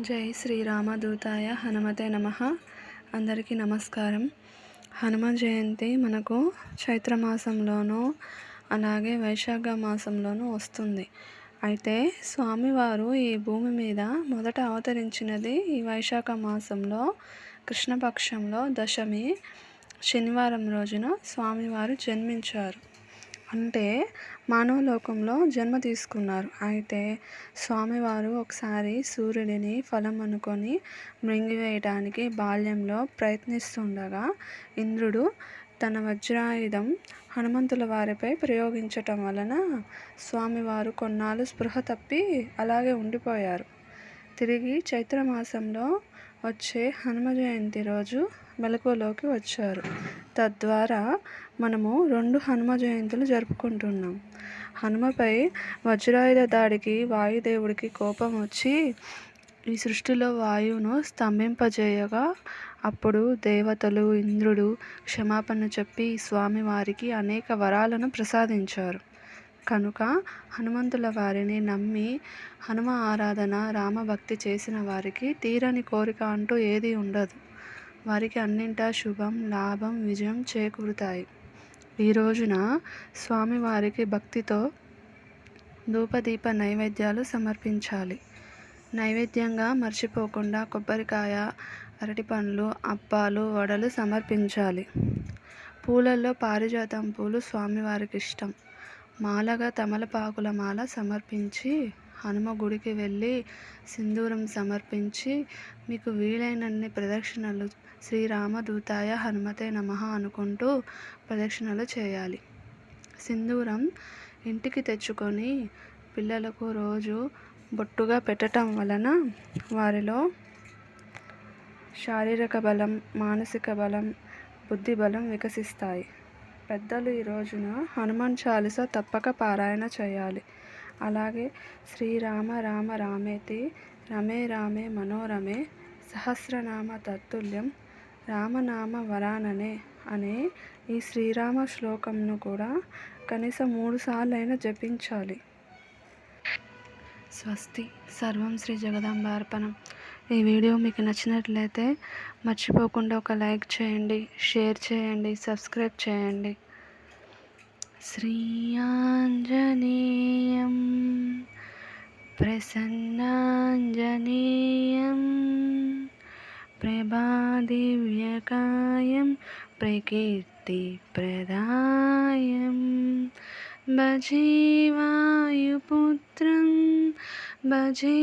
జై శ్రీరామదూతాయ హనుమతే నమ. అందరికీ నమస్కారం. హనుమ జయంతి మనకు చైత్రమాసంలోనూ అలాగే వైశాఖ మాసంలోనూ వస్తుంది. అయితే స్వామివారు ఈ భూమి మీద మొదట అవతరించినది ఈ వైశాఖ మాసంలో కృష్ణపక్షంలో దశమి శనివారం రోజున స్వామివారు జన్మించారు. అంటే మానవలోకంలో జన్మ తీసుకున్నారు. అయితే స్వామివారు ఒకసారి సూర్యుడిని ఫలం అనుకొని మృంగివేయడానికి బాల్యంలో ప్రయత్నిస్తుండగా ఇంద్రుడు తన వజ్రాయుధం హనుమంతుల వారిపై ప్రయోగించటం వలన స్వామివారు కొన్నాళ్ళు స్పృహ తప్పి అలాగే ఉండిపోయారు. తిరిగి చైత్రమాసంలో వచ్చే హనుమ జయంతి రోజు మెలకువలోకి వచ్చారు. తద్వారా మనము రెండు హనుమ జయంతులు జరుపుకుంటున్నాం. హనుమపై వజ్రాయుధ దాడికి వాయుదేవుడికి కోపం వచ్చి ఈ సృష్టిలో వాయువును స్తంభింపజేయగా అప్పుడు దేవతలు ఇంద్రుడు క్షమాపణ చెప్పి స్వామివారికి అనేక వరాలను ప్రసాదించారు. కనుక హనుమంతుల వారిని నమ్మి హనుమ ఆరాధన రామభక్తి చేసిన వారికి తీరని కోరిక అంటూ ఏది ఉండదు. వారికి అన్నింటా శుభం లాభం విజయం చేకూరుతాయి. ఈ రోజున స్వామివారికి భక్తితో ధూపదీప నైవేద్యాలు సమర్పించాలి. నైవేద్యంగా మర్చిపోకుండా కొబ్బరికాయ అరటిపండ్లు అప్పాలు వడలు సమర్పించాలి. పూలల్లో పారిజాతం పూలు స్వామివారికి ఇష్టం. మాలగా తమలపాకుల మాల సమర్పించి హనుమ గుడికి వెళ్ళి సింధూరం సమర్పించి మీకు వీలైనన్ని ప్రదక్షిణలు శ్రీరామదూతాయ హనుమతే నమ అనుకుంటూ ప్రదక్షిణలు చేయాలి. సింధూరం ఇంటికి తెచ్చుకొని పిల్లలకు రోజు బొట్టుగా పెట్టడం వలన వారిలో శారీరక బలం మానసిక బలం బుద్ధి బలం వికసిస్తాయి. పెద్దలు ఈ రోజున హనుమాన్ చాలీస తప్పక పారాయణ చేయాలి. అలాగే శ్రీరామ రామ రామేతి రమే రామే మనోరమే సహస్రనామ తత్తుల్యం రామనామ వరాననే అనే ఈ శ్రీరామ శ్లోకంను కూడా కనీసం మూడు సార్లైనా జపించాలి. స్వస్తి. సర్వం శ్రీ జగదాంబార్పణం ఈ వీడియో మీకు నచ్చినట్లయితే మర్చిపోకుండా ఒక లైక్ చేయండి షేర్ చేయండి సబ్స్క్రైబ్ చేయండి. శ్రీయాంజనేయం ప్రసన్నాంజనేయం ప్రభాదివ్యకాయం ప్రకీర్తిప్రదాయం. భజే వాయుపుత్రం భజే